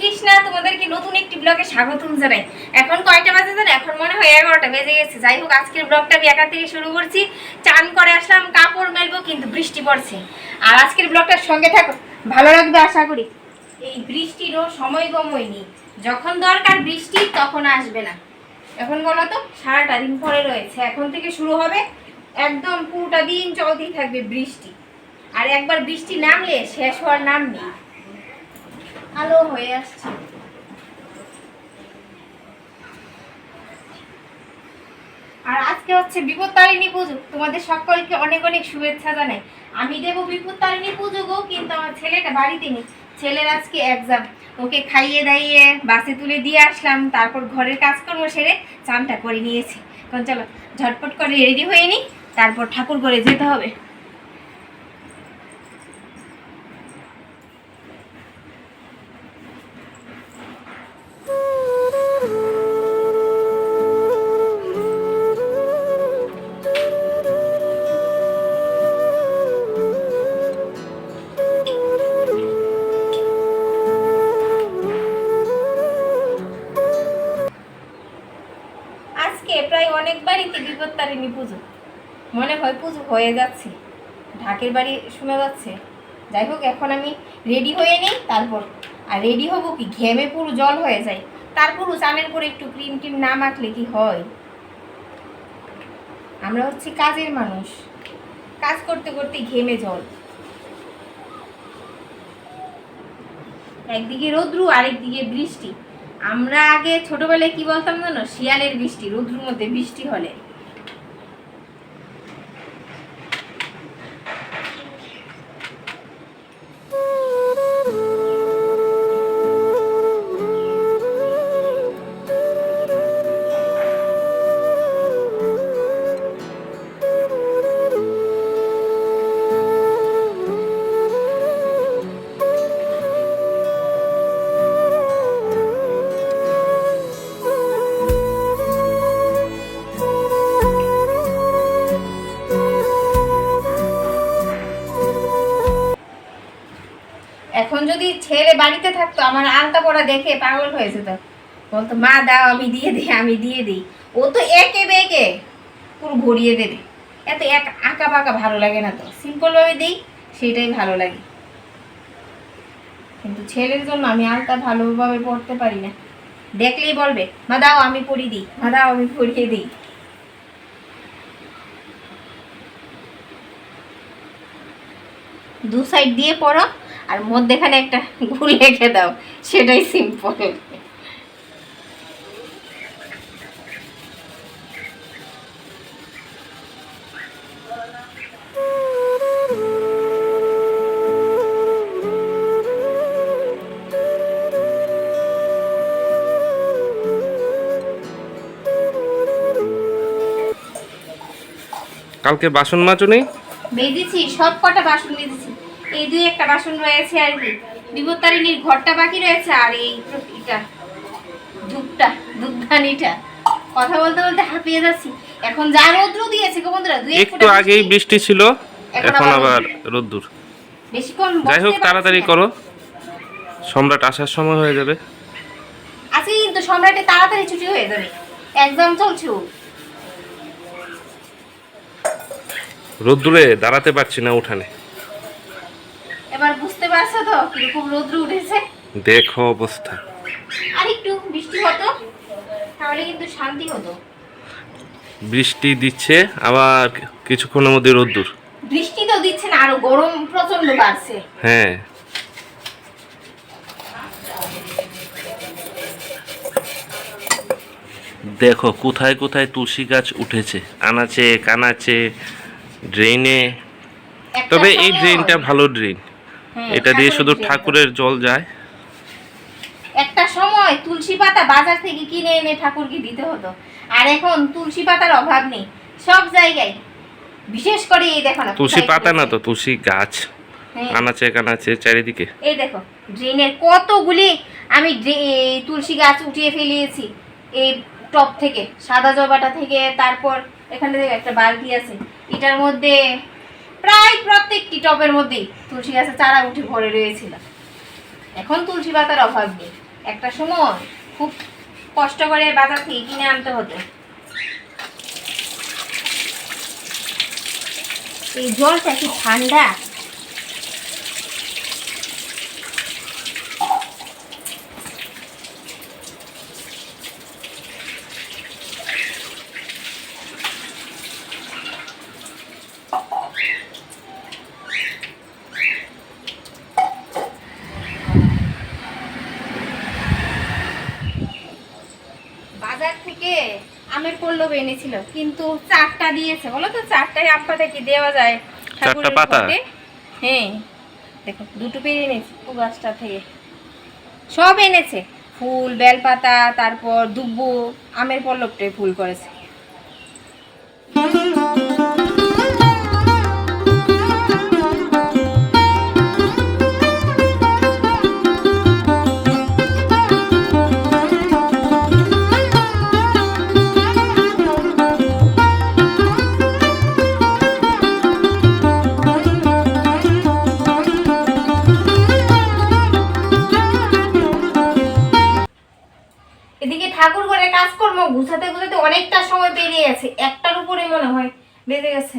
তৃষ্ণা তোমাদেরকে নতুন একটি ব্লগে স্বাগতম জানাই। এখন কয়টা বাজে জানো? এখন মনে হয় এগারোটা বেজে গেছে। যাই হোক, আজকের ব্লগটা আমি একা থেকে শুরু করছি। চান করে আসলাম, কাপড় মেলবো, কিন্তু বৃষ্টি পড়ছে। আর আজকের ব্লগটার সঙ্গে থাকো। ভালো লাগবে আশা করি। এই বৃষ্টিরও সময় গময় নেই। যখন দরকার বৃষ্টি, তখন আসবে না। এখন বলো তো, সারাটা দিন পরে রয়েছে। এখন থেকে শুরু হবে একদম পুরোটা দিন চলতেই থাকবে বৃষ্টি। আর একবার বৃষ্টি নামলে শেষ হওয়ার নাম নেই। আলো হয়ে আসছে। আর আজকে হচ্ছে বিপত্তারিণী পুজো। তোমাদের সকলকে অনেক অনেক শুভেচ্ছা জানাই। আমি দেবো বিপত্তারিণী পুজো গো, কিন্তু আমার ছেলেটা বাড়িতে নেই। ছেলের আজকে এক্সাম ওকে খাইয়ে দাইয়ে বাসে তুলে দিয়ে আসলাম, তারপর ঘরের কাজকর্ম সেরে চানটা করে নিয়েছি। এখন চলো, ঝটপট করে রেডি হয়ে নিই তারপর ঠাকুর করে যেতে হবে। বিপত্তারিণী পুজো। মনে হয় পুজো হয়ে যাচ্ছে। ঢাকের বাড়ি শোনা যাচ্ছে। যাই হোক, এখন আমি রেডি হয়ে নিই, তারপর। আর রেডি হব কি? ঘেমে পুরো জল হয়ে যায়। তারপর চানের পরে একটু ক্রিম টিম না মাখলে কি হয়? আমরা হচ্ছি কাজের মানুষ। কাজ করতে করতে ঘেমে জল। একদিকে রৌদ্রু, আরেকদিকে বৃষ্টি। আমরা আগে ছোটবেলায় কি বলতাম জানো? শিয়ালের বৃষ্টি, রৌদ্রুর মধ্যে বৃষ্টি হলে। ছেলে বাড়িতে থাকতো, আমার আলতা পড়া দেখে পাগল হয়ে যেত। বলতো, মা, দাও, আমি দিয়ে দিই, আমি দিয়ে দিই। ও তো একে বেগে পুরো ভরিয়ে দেবে। এত এক আঁকা পাকা ভালো লাগে না তো। সিম্পলভাবে দিই সেটাই ভালো লাগে। কিন্তু ছেলের জন্য আমি আলতা ভালোভাবে পড়তে পারি না। দেখলেই বলবে, মা, দাও, আমি পড়িয়ে দিই, মা, দাও, আমি পড়িয়ে দিই। দু সাইড দিয়ে পড়ো আর মধ্যেখানে একটা গুল রেখে দাও সেটাই সিম্পল কালকে বাসন মাজো নেই? বেঁধেছি সব কটা বাসন বেঁধেছি এই দুই একটা বাসন রয়েছে আর কি। বিপত্তারিণীর ঘরটা বাকি রয়েছে আর এই এটা ধূপটা ধূপদানিটা কথা বলতে বলতে হাঁপিয়ে যাচ্ছি। এখন যা রৌদ্র দিয়েছে গো বন্ধুরা দুই একটু আগেই বৃষ্টি। ছিল এখন আবার রোদ্দুর। বেশিক্ষণ যাই হোক তাড়াতাড়ি করো। সম্রাট আসার সময় হয়ে যাবে। আজকে কিন্তু সম্রাটের তাড়াতাড়ি ছুটি হয়ে যাবে। এক্সাম চলছে। রোদ্দুরে দাঁড়াতে পারছি না উঠানে এবার বুঝতে পারছ তো কীরকম রৌদ্র উঠেছে? দেখো অবস্থা। আর একটু বৃষ্টি হতো তাহলে কিন্তু শান্তি হতো। বৃষ্টি দিচ্ছে আবার কিছুক্ষণের মধ্যে রোদ্দুর। বৃষ্টি তো দিচ্ছে না আরও গরম প্রচণ্ড বাড়ছে। হ্যাঁ। দেখো কোথায় কোথায় তুলসী গাছ উঠেছে আনাচে কানাচে ড্রেনে তবে এই ড্রেনটা ভালো ড্রেন এটা দিয়ে শুধু ঠাকুরের জল যায়। একটা সময় তুলসী পাতা বাজার থেকে কিনে এনে ঠাকুরকে দিতে হতো। আর এখন তুলসী পাতার অভাব নেই। সব জায়গায় বিশেষ করে এই দেখো না তুলসী পাতা না তো তুলসী গাছ হ্যাঁ, আনাচে কানাচে চারিদিকে। এই দেখো ড্রেনের কতগুলি আমি তুলসী গাছ উঠিয়ে ফেলিয়েছি। এই টপ থেকে সাদা জবাটা থেকে তারপর এখানে দেখো একটা বালতি আছে। এটার মধ্যে প্রায় প্রত্যেকটি টপের মধ্যেই তুলসী গাছের চারা উঠে ভরে রয়েছিল। এখন তুলসী পাতার অভাব নেই। একটা সময় খুব কষ্ট করে বাজার থেকে কিনে আনতে হতো। এই জলটা কি ঠান্ডা বাজার থেকে আমের পল্লব এনেছিল কিন্তু চারটা দিয়েছে। বলো তো চারটাই আম পাতা কি দেওয়া যায়? চারটা পাতা? হ্যাঁ। দেখো দুটো পেরে এনেছে ও গাছটা থেকে। সব এনেছে। ফুল বেলপাতা তারপর দুব্বু আমের পল্লবটাই ফুল করেছে। ঘরে কাজকর্ম গুছাতে গুছাতে অনেকটা সময় পেরিয়ে গেছে। একটার উপরে মনে হয় বেজে গেছে।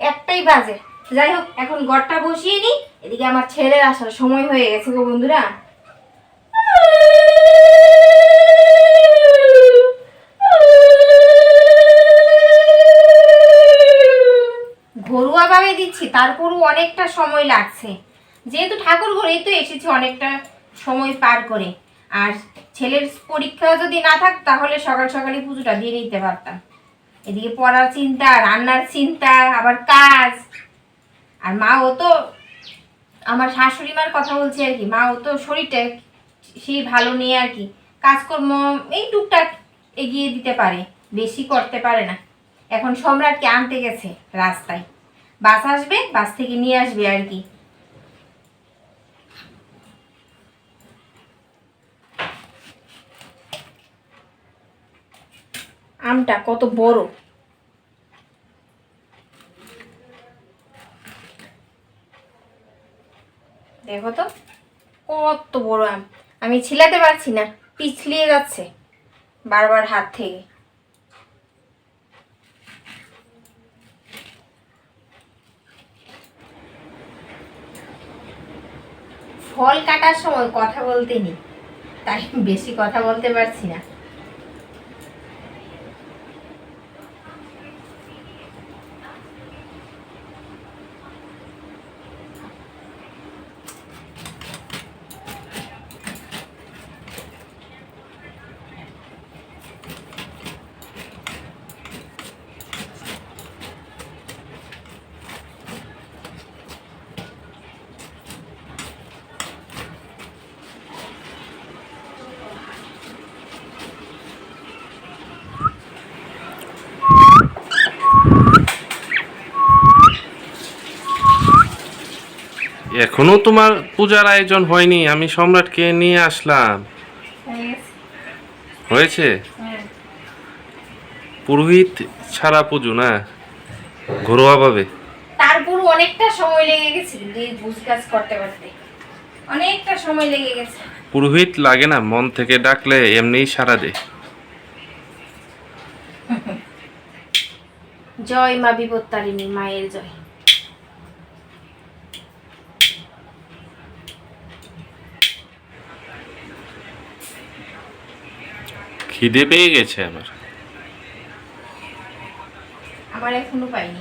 একটাই বাজে। যাই হোক, এখন ঘরটা বসিয়ে নি এদিকে আমার ছেলের আসার সময় হয়ে গেছে গো বন্ধুরা। ঘরোয়া ভাবে দিচ্ছি, তারপরও অনেকটা সময় লাগছে। যেহেতু ঠাকুর ঘরেই তো এসেছি অনেকটা সময় পার করে। আর ছেলের পরীক্ষা যদি না থাক, তাহলে সকাল সকালে পুজোটা দিয়ে নিতে পারতাম। এদিকে পড়ার চিন্তা, রান্নার চিন্তা, আবার কাজ। আর মা ও তো, আমার শাশুড়ি মার কথা বলছে আর কি, মা ও তো শরীরটা সেই ভালো নেই আর কি। কাজকর্ম এই টুকটাক এগিয়ে দিতে পারে, বেশি করতে পারে না। এখন সম্রাটকে আনতে গেছে রাস্তায়। বাস আসবে, বাস থেকে নিয়ে আসবে আর কি। আমটা কত বড়? দেখো তো, কত বড় আম। আমি ছিলাতে পারছি না, পিছলিয়ে যাচ্ছে বারবার হাত থেকে। ফল কাটার সময় কথা বলতে নি তাই বেশি কথা বলতে পারছি না। এখনও তোমার পূজার আয়োজন হয়নি আমি সম্রাটকে নিয়ে আসলাম। হয়েছে? পুরোহিত ছাড়া পুজো না? ঘরোয়া ভাবে তারপর অনেকটা সময় লেগে গেছে কিন্তু এই বুঝ করতে করতে। অনেকটা সময় লেগে গেছে। পুরোহিত লাগে না মন থেকে ডাকলে এমনিই সারা দেয়। জয় মা বিপত্তারিণী মায়ের জয়। খিদে পেয়ে গেছে আমার। আমার এখনও পাইনি।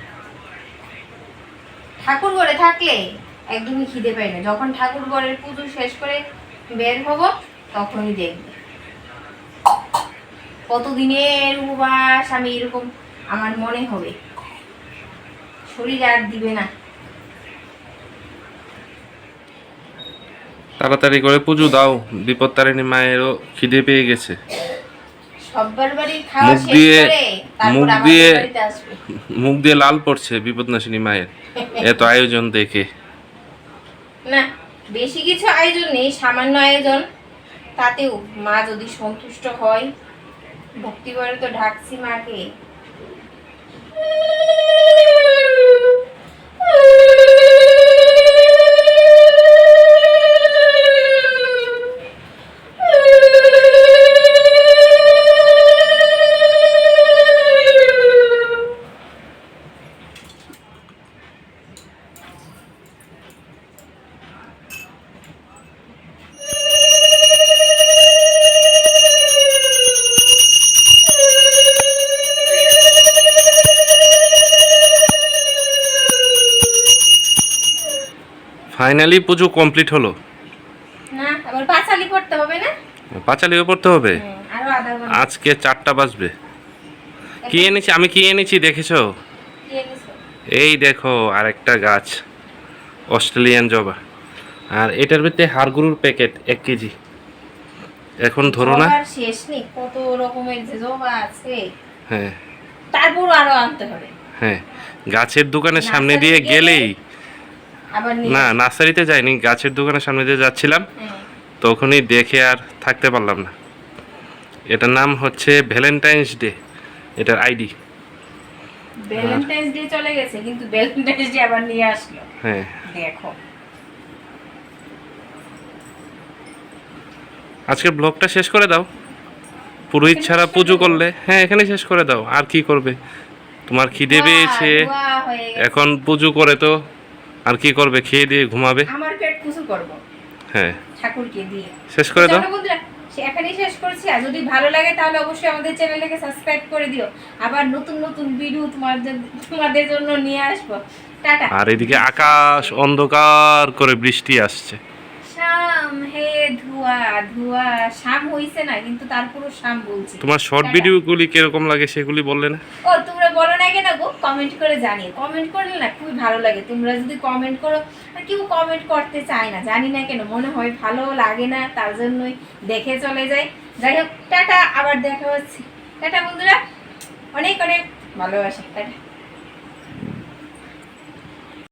ঠাকুর ঘরে থাকলে একদমই খিদে পাই না। যখন ঠাকুর ঘরের পুজো শেষ করে বের হব তখনই দেখবে। কতদিনের উপবাস আমি এরকম আমার মনে হবে। শরীর আর দিবে না। তাড়াতাড়ি করে পুজো দাও। বিপত্তারিণী মায়েরও খিদে পেয়ে গেছে। মুখ দিয়ে- মুখ দিয়ে- মুখ দিয়ে লাল পড়ছে বিপদনাশিনী মায়ের। এত আয়োজন দেখে। না বেশি কিছু আয়োজন নেই সামান্য আয়োজন। তাতেও মা যদি সন্তুষ্ট হয় ভক্তি করে তো ঢাকছি মাকে। ফাইনালি পুজো কমপ্লিট হলো? না আবার পাঁচালি পড়তে হবে না? পাঁচালিও পড়তে আজকে চারটা বাজবে। কি এনেছি? আমি কি এনেছি দেখেছ? এই দেখো আরেকটা গাছ। অস্ট্রেলিয়ান জবা। আর এটার ভিতরে হাড়গুড়ুর প্যাকেট এক কেজি। এখন ধরো না। শেষ নেই কত রকমের যে জবা আছে। হ্যাঁ। তারপর আরও আনতে হবে। হ্যাঁ গাছের দোকানের সামনে দিয়ে গেলেই না নার্সারিতে যাইনি গাছের দোকানের সামনে দিয়ে যাচ্ছিলাম। হ্যাঁ। তখনই দেখে আর থাকতে পারলাম না। এটার নাম হচ্ছে ভ্যালেন্টাইন্স ডে এটার আইডি। ভ্যালেন্টাইন্স ডে চলে গেছে কিন্তু ভ্যালেন্টাইন্স ডে আবার নিয়ে আসলো। হ্যাঁ। দেখো। আজকের ব্লগটা শেষ করে দাও। পুরোহিত ছাড়া পুজো করলে। হ্যাঁ এখানে শেষ করে দাও। আর কি করবে? তোমার খিদে পেয়েছে। এখন পুজো করে তো আর কি করবে? খেয়ে দিয়ে ঘুমাবে? আমার পেট পুজো করব। হ্যাঁ। ঠাকুরকে দিয়ে। শেষ করে দাও। বন্ধুরা এখানেই শেষ করছি। আর যদি ভালো লাগে তাহলে অবশ্যই আমাদের চ্যানেলটাকে সাবস্ক্রাইব করে দিও। আবার নতুন নতুন ভিডিও তোমাদের তোমাদের জন্য নিয়ে আসব। টাটা। আর এদিকে আকাশ অন্ধকার করে বৃষ্টি আসছে। শাম হে ধোয়া ধোয়া শাম হইছে না কিন্তু তারপরও শাম বলছি। তোমার শর্ট। ভিডিওগুলি কীরকম লাগে সেগুলি বললে না? ও তোমরা বলো না কেন গো? কমেন্ট করে জানিয়ে কমেন্ট করলে না খুবই ভালো লাগে। তোমরা যদি কমেন্ট করো আর কেউ কমেন্ট করতে চায় না জানি না কেন মনে হয় ভালো লাগে না তার জন্যই দেখে চলে যায়। যাই হোক টাটা আবার দেখা হচ্ছে। টাটা বন্ধুরা। অনেক অনেক ভালোবাসা। টাটা।